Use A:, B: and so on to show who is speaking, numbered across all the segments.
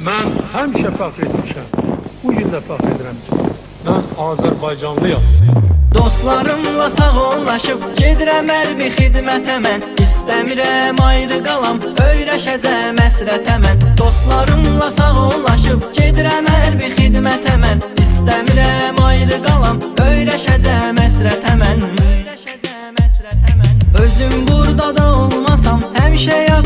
A: Mən həmişə fəxr etmişəm. Bu gün də fəxr edirəm ki, mən Azərbaycanlıyam.
B: Dostlarımla sağollaşıb gedirəm hərbi xidmətə mən İstəmirəm ayrı qalam, öyrəşəcəm əsrətə mən Dostlarımla sağollaşıb gedirəm hərbi xidmətə mən İstəmirəm ayrı qalam, öyrəşəcəm əsrətə mən Özüm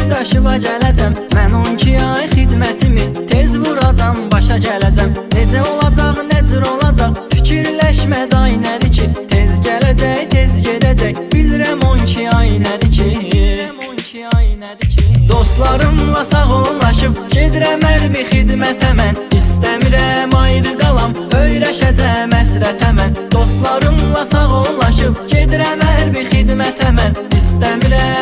B: yaddaşıva gələcəm. Mən 12 ay xidmətimi tez vuracam, başa gələcəm. Necə olacaq, necür olacaq, fikirləşmə day nədir ki? Tez gələcək, tez gedəcək, bilirəm 12 ay nədir ki? Bilirəm 12 ay nədir ki? Dostlarımla sağollaşıb gedirəm hərbi xidmətə mən. İstəmirəm ayrı qalam, öyrəşəcəm əsrətə mən. Dostlarımla sağollaşıb gedirəm hərbi xidmətə mən. İstəmirəm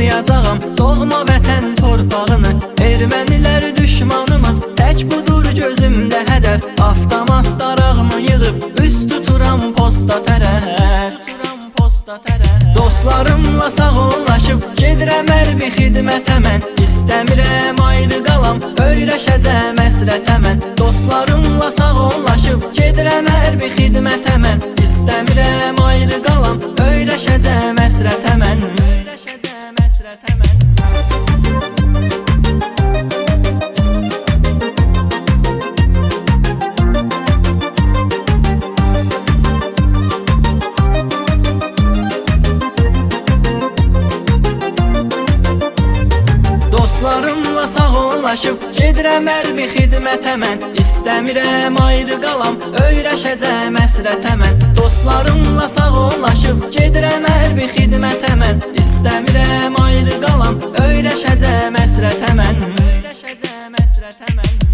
B: qoruyacağam Doğma vətən torpağını Ermənilər düşmanımız. Tək budur gözümdə hədəf Avtomat darağımı yığıb Üst tuturam posta tərəf Dostlarımla sağollaşıb Gedirəm hərbi xidmətə mən İstəmirəm ayrı qalam Öyrəşəcəm əsrətə mən Dostlarımla sağollaşıb Gedirəm hərbi xidmətə mən İstəmirəm ayrı qalam Öyrəşəcəm əsrətə mən Öyrəşəcəm əsrətə mən Dostlarımla sağollaşıb gedirəm hərbi xidmətə mən İstəmirəm ayrı qalam, öyrəşəcəm əsrətə mən Dostlarımla sağollaşıb gedirəm hərbi xidmətə mən İstəmirəm Öyrəşəcəm əsrət həmən Öyrəşəcəm əsrət həmən